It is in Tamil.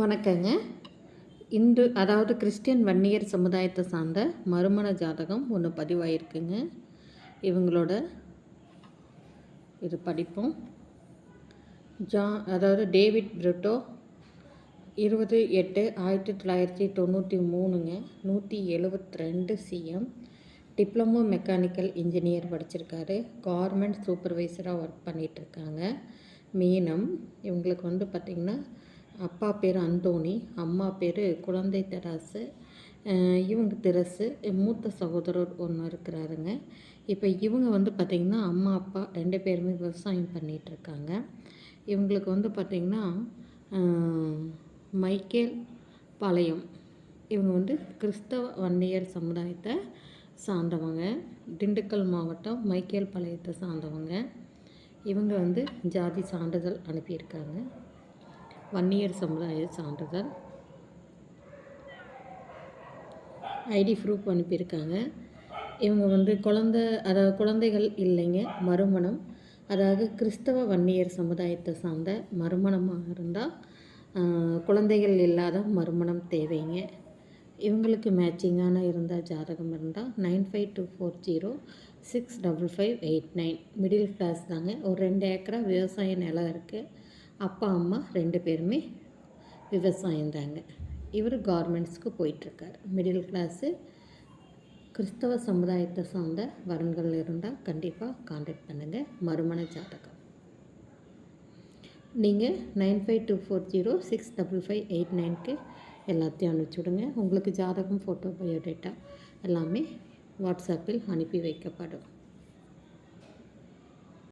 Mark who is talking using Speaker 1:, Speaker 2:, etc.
Speaker 1: வணக்கங்க. இந்து அதாவது கிறிஸ்டியன் வன்னியர் சமுதாயத்தை சார்ந்த மறுமண ஜாதகம் ஒன்று பதிவாயிருக்குங்க. இவங்களோட இது படிப்போம். ஜா அதாவது டேவிட் பிரிட்டோ இருபது எட்டு ஆயிரத்தி தொள்ளாயிரத்தி தொண்ணூற்றி மூணுங்க. நூற்றி எழுபத்தி ரெண்டு சிஎம். டிப்ளமோ மெக்கானிக்கல் இன்ஜினியர் படிச்சிருக்காரு. கவர்மெண்ட் சூப்பர்வைசராக ஒர்க் பண்ணிகிட்ருக்காங்க மீனம் இவங்களுக்கு வந்து பார்த்திங்கன்னா அப்பா பேர் அந்தோணி அம்மா பேர் குழந்தை தெராசு இவங்க தெரசு மூத்த சகோதரர் ஒன்று இருக்கிறாருங்க. இப்போ இவங்க வந்து பார்த்திங்கன்னா அம்மா அப்பா ரெண்டு பேருமே விவசாயம் பண்ணிகிட்ருக்காங்க இவங்களுக்கு வந்து பார்த்திங்கன்னா மைக்கேல் பாளையம். இவங்க வந்து கிறிஸ்தவ வன்னியர் சமுதாயத்தை சார்ந்தவங்க. திண்டுக்கல் மாவட்டம் மைக்கேல் பாளையத்தை சார்ந்தவங்க. இவங்க வந்து ஜாதி சான்றிதழ் அனுப்பியிருக்காங்க. வன்னியர் சமுதாய சான்றிதழ் ஐடி ப்ரூஃப் அனுப்பியிருக்காங்க. இவங்க வந்து குழந்த அதாவது குழந்தைகள் இல்லைங்க மறுமணம். அதாவது கிறிஸ்தவ வன்னியர் சமுதாயத்தை சார்ந்த மறுமணமாக இருந்தால் குழந்தைகள் இல்லாத மறுமணம் தேவைங்க. இவங்களுக்கு மேட்சிங்கான இருந்தால் ஜாதகம் இருந்தால் nine five two four zero six double five eight nine middle class தாங்க. ஒரு ரெண்டு ஏக்கரா விவசாய நிலம் இருக்குது அப்பா அம்மா ரெண்டு பேருமே விவசாயந்தாங்க. இவர் கார்மெண்ட்ஸ்க்கு போயிட்டுருக்கார். மிடில் கிளாஸு கிறிஸ்தவ சமுதாயத்தை சார்ந்த வரன்கள் இருந்தால் கண்டிப்பாக காண்டாக்ட் பண்ணுங்கள் மறுமண ஜாதகம். நீங்கள் nine five two four zero six double five eight நைனுக்கு எல்லாத்தையும் அனுப்பிச்சி விடுங்க. உங்களுக்கு ஜாதகம் ஃபோட்டோ பயோடேட்டா எல்லாமே வாட்ஸ்அப்பில் அனுப்பி வைக்கப்படும்.